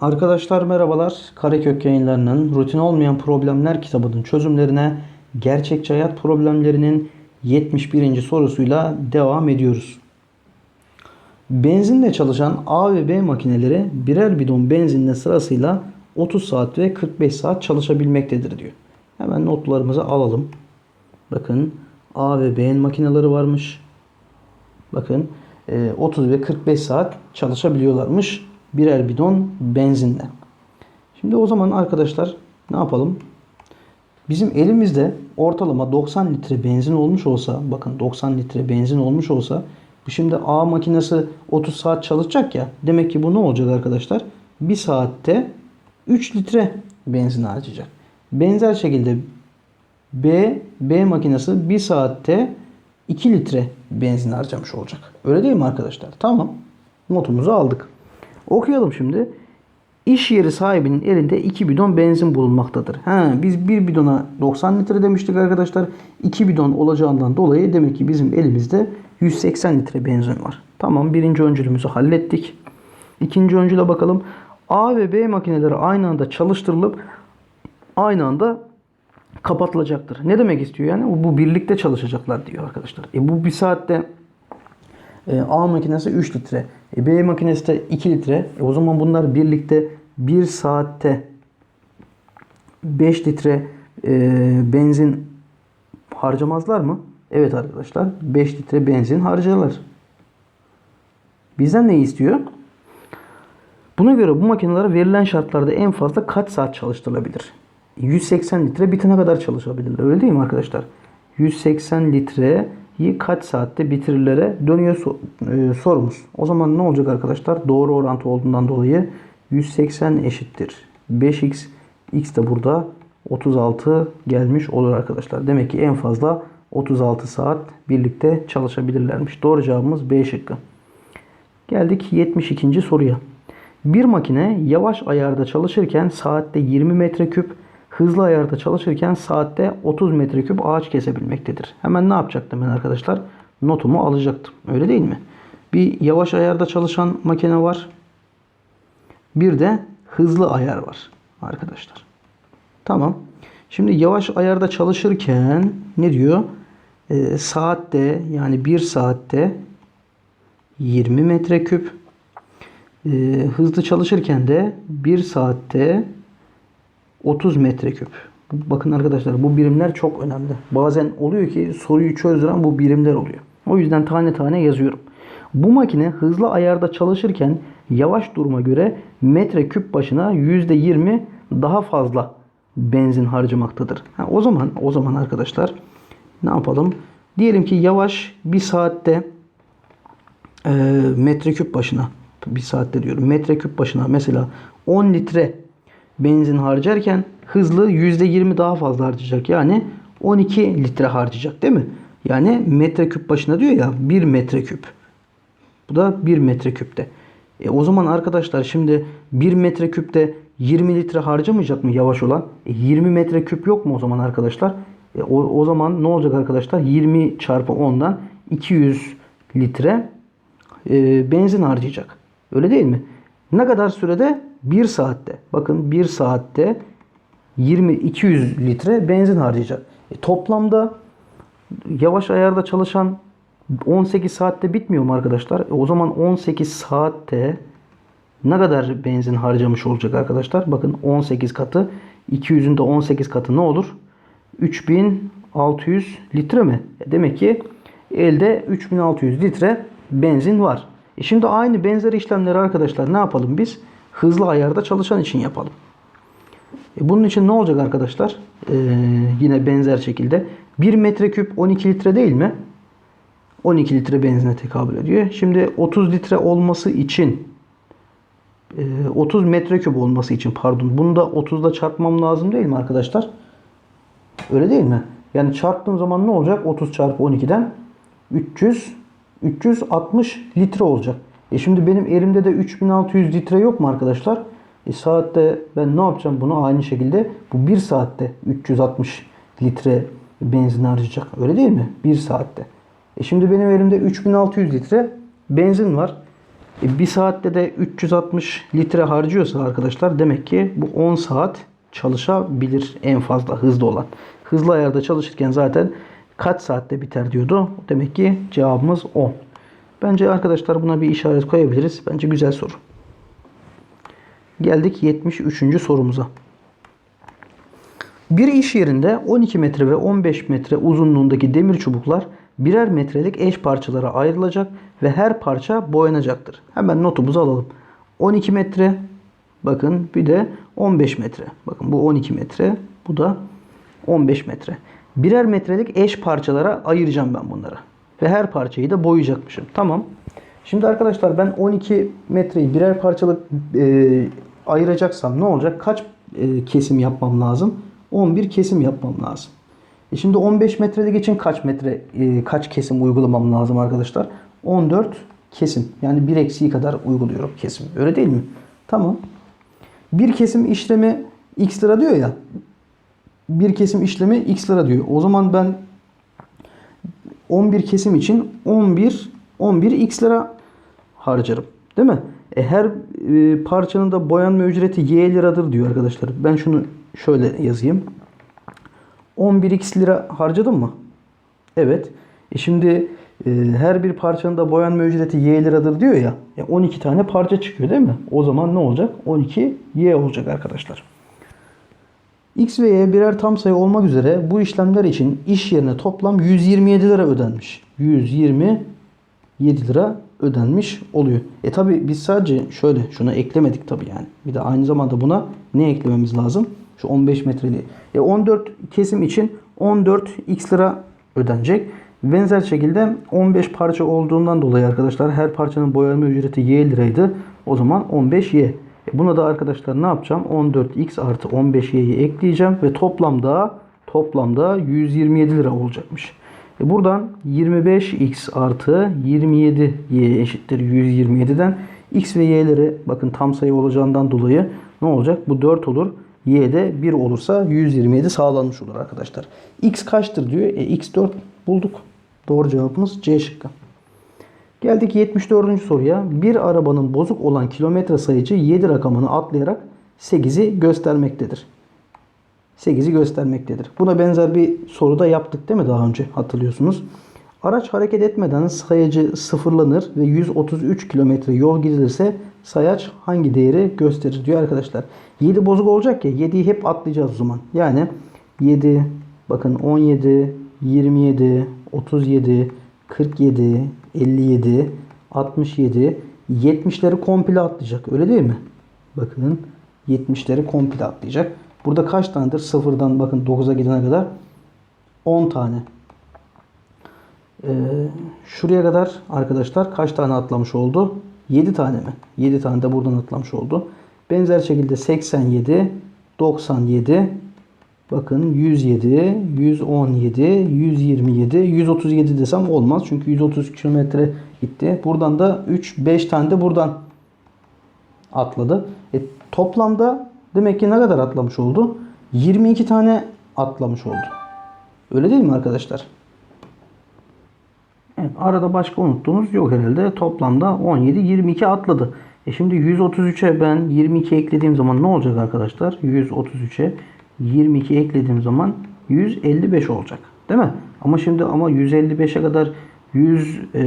Arkadaşlar merhabalar. Karekök yayınlarının rutin olmayan problemler kitabının çözümlerine gerçekçi hayat problemlerinin 71. sorusuyla devam ediyoruz. Benzinle çalışan A ve B makineleri birer bidon benzinle sırasıyla 30 saat ve 45 saat çalışabilmektedir diyor. Hemen notlarımızı alalım. Bakın A ve B'nin makineleri varmış. Bakın e, 30 ve 45 saat çalışabiliyorlarmış birer bidon benzinle. Şimdi o zaman arkadaşlar ne yapalım? Bizim elimizde ortalama 90 litre benzin olmuş olsa bakın 90 litre benzin olmuş olsa bu şimdi A makinesi 30 saat çalışacak ya. Demek ki bu ne olacak arkadaşlar? 1 saatte 3 litre benzin harcayacak. Benzer şekilde B, B makinesi 1 saatte 2 litre benzin harcamış olacak. Öyle değil mi arkadaşlar? Tamam. Notumuzu aldık. Okuyalım şimdi. İş yeri sahibinin elinde 2 bidon benzin bulunmaktadır. He, biz bir bidona 90 litre demiştik arkadaşlar. 2 bidon olacağından dolayı demek ki bizim elimizde 180 litre benzin var. Tamam birinci öncülümüzü hallettik. İkinci öncüle bakalım. A ve B makineleri aynı anda çalıştırılıp aynı anda kapatılacaktır. Ne demek istiyor yani? Bu birlikte çalışacaklar diyor arkadaşlar. E bu bir saatte e, A makinesi 3 litre. E, B makinesi de 2 litre. E, o zaman bunlar birlikte 1 saatte 5 litre e, benzin harcamazlar mı? Evet arkadaşlar 5 litre benzin harcarlar. Bizden ne istiyor? Buna göre bu makineler verilen şartlarda en fazla kaç saat çalıştırılabilir? 180 litre bitene kadar çalışabilirler. Öyle değil mi arkadaşlar? 180 litreyi kaç saatte bitirirlere dönüyor e, sorumuz. O zaman ne olacak arkadaşlar? Doğru orantı olduğundan dolayı 180 eşittir. 5x x de burada 36 gelmiş olur arkadaşlar. Demek ki en fazla 36 saat birlikte çalışabilirlermiş. Doğru cevabımız B şıkkı. Geldik 72. soruya. Bir makine yavaş ayarda çalışırken saatte 20 metreküp, hızlı ayarda çalışırken saatte 30 metreküp ağaç kesebilmektedir. Hemen ne yapacaktım ben arkadaşlar? Notumu alacaktım. Öyle değil mi? Bir yavaş ayarda çalışan makine var. Bir de hızlı ayar var arkadaşlar. Tamam. Şimdi yavaş ayarda çalışırken ne diyor? Ee, saatte yani 1 saatte 20 metreküp ee, hızlı çalışırken de 1 saatte 30 metreküp. Bakın arkadaşlar bu birimler çok önemli. Bazen oluyor ki soruyu çözdüren bu birimler oluyor. O yüzden tane tane yazıyorum. Bu makine hızlı ayarda çalışırken yavaş duruma göre metreküp başına %20 daha fazla benzin harcamaktadır. Ha, o zaman o zaman arkadaşlar ne yapalım? Diyelim ki yavaş bir saatte e, metreküp başına bir saatte diyorum metreküp başına mesela 10 litre benzin harcarken hızlı %20 daha fazla harcayacak. Yani 12 litre harcayacak değil mi? Yani metreküp başına diyor ya 1 metreküp. Bu da 1 metreküpte. E o zaman arkadaşlar şimdi 1 metreküpte 20 litre harcamayacak mı yavaş olan? E 20 metreküp yok mu o zaman arkadaşlar? E o, o zaman ne olacak arkadaşlar? 20 çarpı 10'dan 200 litre e, benzin harcayacak. Öyle değil mi? Ne kadar sürede? 1 saatte. Bakın 1 saatte 20 200 litre benzin harcayacak. E, toplamda yavaş ayarda çalışan 18 saatte bitmiyor mu arkadaşlar? E, o zaman 18 saatte ne kadar benzin harcamış olacak arkadaşlar? Bakın 18 katı 200'ün de 18 katı ne olur? 3600 litre mi? E, demek ki elde 3600 litre benzin var. E şimdi aynı benzer işlemleri arkadaşlar ne yapalım biz? Hızlı ayarda çalışan için yapalım. E bunun için ne olacak arkadaşlar? Ee, yine benzer şekilde 1 metreküp 12 litre değil mi? 12 litre benzine tekabül ediyor. Şimdi 30 litre olması için 30 metreküp olması için pardon bunu da 30'da çarpmam lazım değil mi arkadaşlar? Öyle değil mi? Yani çarptığım zaman ne olacak? 30 çarpı 12'den 300 360 litre olacak. E şimdi benim elimde de 3600 litre yok mu arkadaşlar? E saatte ben ne yapacağım bunu aynı şekilde bu 1 saatte 360 litre benzin harcayacak. Öyle değil mi? 1 saatte. E şimdi benim elimde 3600 litre benzin var. E, bir saatte de 360 litre harcıyorsa arkadaşlar demek ki bu 10 saat çalışabilir en fazla hızlı olan. Hızlı ayarda çalışırken zaten kaç saatte biter diyordu. Demek ki cevabımız 10. Bence arkadaşlar buna bir işaret koyabiliriz. Bence güzel soru. Geldik 73. sorumuza. Bir iş yerinde 12 metre ve 15 metre uzunluğundaki demir çubuklar birer metrelik eş parçalara ayrılacak ve her parça boyanacaktır. Hemen notumuzu alalım. 12 metre bakın bir de 15 metre. Bakın bu 12 metre bu da 15 metre. Birer metrelik eş parçalara ayıracağım ben bunları. Ve her parçayı da boyayacakmışım. Tamam. Şimdi arkadaşlar ben 12 metreyi birer parçalık e, ayıracaksam ne olacak? Kaç e, kesim yapmam lazım? 11 kesim yapmam lazım. E şimdi 15 metrelik için kaç metre e, kaç kesim uygulamam lazım arkadaşlar? 14 kesim. Yani bir eksiği kadar uyguluyorum kesim. Öyle değil mi? Tamam. Bir kesim işlemi x lira diyor ya. Bir kesim işlemi x lira diyor. O zaman ben 11 kesim için 11 11 x lira harcarım. Değil mi? E her e, parçanın da boyanma ücreti y liradır diyor arkadaşlar. Ben şunu şöyle yazayım. 11x lira harcadım mı? Evet. E şimdi e, her bir parçanın da boyanma ücreti y liradır diyor ya. E 12 tane parça çıkıyor değil mi? O zaman ne olacak? 12 y olacak arkadaşlar. X ve Y birer tam sayı olmak üzere bu işlemler için iş yerine toplam 127 lira ödenmiş. 127 lira ödenmiş oluyor. E tabi biz sadece şöyle şuna eklemedik tabi yani. Bir de aynı zamanda buna ne eklememiz lazım? Şu 15 metreli. E 14 kesim için 14 x lira ödenecek. Benzer şekilde 15 parça olduğundan dolayı arkadaşlar her parçanın boyama ücreti y liraydı. O zaman 15y. E buna da arkadaşlar ne yapacağım? 14x artı 15y'yi ekleyeceğim ve toplamda toplamda 127 lira olacakmış. E buradan 25x artı 27y eşittir 127'den x ve y'leri bakın tam sayı olacağından dolayı ne olacak? Bu 4 olur. Y de 1 olursa 127 sağlanmış olur arkadaşlar. X kaçtır diyor. E, x 4 bulduk. Doğru cevabımız C şıkkı. Geldik 74. soruya. Bir arabanın bozuk olan kilometre sayıcı 7 rakamını atlayarak 8'i göstermektedir. 8'i göstermektedir. Buna benzer bir soruda yaptık değil mi daha önce hatırlıyorsunuz. Araç hareket etmeden sayacı sıfırlanır ve 133 kilometre yol gidilirse sayaç hangi değeri gösterir diyor arkadaşlar. 7 bozuk olacak ya 7'yi hep atlayacağız o zaman. Yani 7 bakın 17 27 37 47 57 67 70'leri komple atlayacak. Öyle değil mi? Bakın 70'leri komple atlayacak. Burada kaç tanedir? Sıfırdan bakın 9'a gidene kadar 10 tane. Ee, şuraya kadar arkadaşlar kaç tane atlamış oldu? 7 tane mi? 7 tane de buradan atlamış oldu. Benzer şekilde 87, 97, bakın 107, 117, 127, 137 desem olmaz. Çünkü 130 kilometre gitti. Buradan da 3, 5 tane de buradan atladı. E, toplamda demek ki ne kadar atlamış oldu? 22 tane atlamış oldu. Öyle değil mi arkadaşlar? Evet, arada başka unuttuğumuz yok herhalde. Toplamda 17, 22 atladı. E şimdi 133'e ben 22 eklediğim zaman ne olacak arkadaşlar? 133'e 22 eklediğim zaman 155 olacak. Değil mi? Ama şimdi ama 155'e kadar 100 e,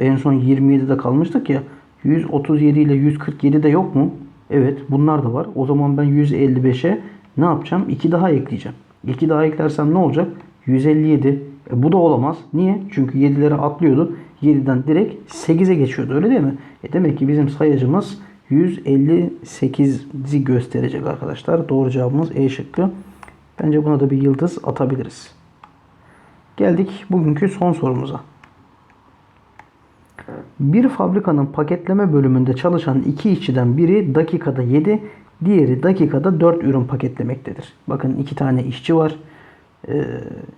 en son 27'de kalmıştık ya. 137 ile 147 de yok mu? Evet bunlar da var. O zaman ben 155'e ne yapacağım? 2 daha ekleyeceğim. 2 daha eklersem ne olacak? 157. E, bu da olamaz. Niye? Çünkü 7'lere atlıyordu. 7'den direkt 8'e geçiyordu. Öyle değil mi? E demek ki bizim sayacımız 158'i gösterecek arkadaşlar. Doğru cevabımız E şıkkı. Bence buna da bir yıldız atabiliriz. Geldik bugünkü son sorumuza. Bir fabrikanın paketleme bölümünde çalışan iki işçiden biri dakikada 7, diğeri dakikada 4 ürün paketlemektedir. Bakın iki tane işçi var. Ee,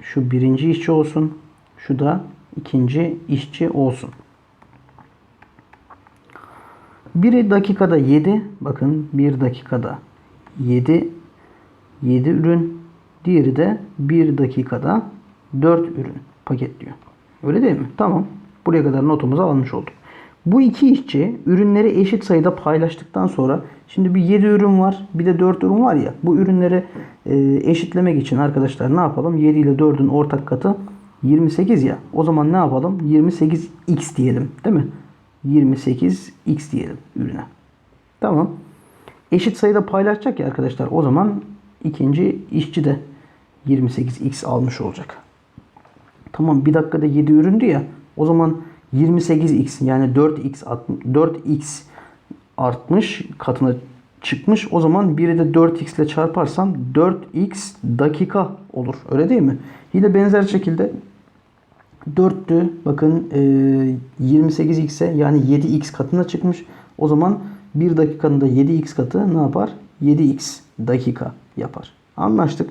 şu birinci işçi olsun. Şu da ikinci işçi olsun. Biri dakikada 7. Bakın bir dakikada 7 7 ürün. Diğeri de 1 dakikada 4 ürün paketliyor. Öyle değil mi? Tamam. Buraya kadar notumuzu almış olduk. Bu iki işçi ürünleri eşit sayıda paylaştıktan sonra şimdi bir 7 ürün var bir de 4 ürün var ya bu ürünleri e, eşitlemek için arkadaşlar ne yapalım? 7 ile 4'ün ortak katı 28 ya. O zaman ne yapalım? 28x diyelim değil mi? 28x diyelim ürüne. Tamam. Eşit sayıda paylaşacak ya arkadaşlar. O zaman ikinci işçi de 28x almış olacak. Tamam bir dakikada 7 üründü ya. O zaman 28x yani 4x art- 4x artmış katına çıkmış. O zaman biri de 4x ile çarparsam 4x dakika olur. Öyle değil mi? Yine benzer şekilde 4'tü. Bakın e, 28x'e yani 7x katına çıkmış. O zaman 1 dakikanın da 7x katı ne yapar? 7x dakika yapar. Anlaştık.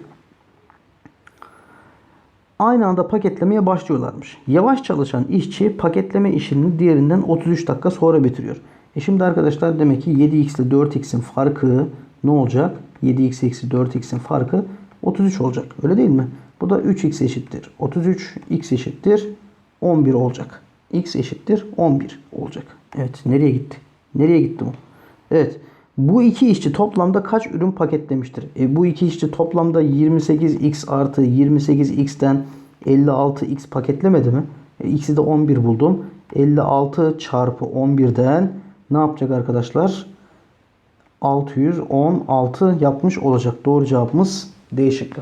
Aynı anda paketlemeye başlıyorlarmış. Yavaş çalışan işçi paketleme işini diğerinden 33 dakika sonra bitiriyor. E şimdi arkadaşlar demek ki 7x ile 4x'in farkı ne olacak? 7x eksi 4x'in farkı 33 olacak. Öyle değil mi? Bu da 3x eşittir. 33 x eşittir 11 olacak. x eşittir 11 olacak. Evet nereye gitti? Nereye gitti bu? Evet. Bu iki işçi toplamda kaç ürün paketlemiştir? E, bu iki işçi toplamda 28x artı 28x'ten 56x paketlemedi mi? E, x'i de 11 buldum. 56 çarpı 11'den ne yapacak arkadaşlar? 616 yapmış olacak. Doğru cevabımız D şıkkı.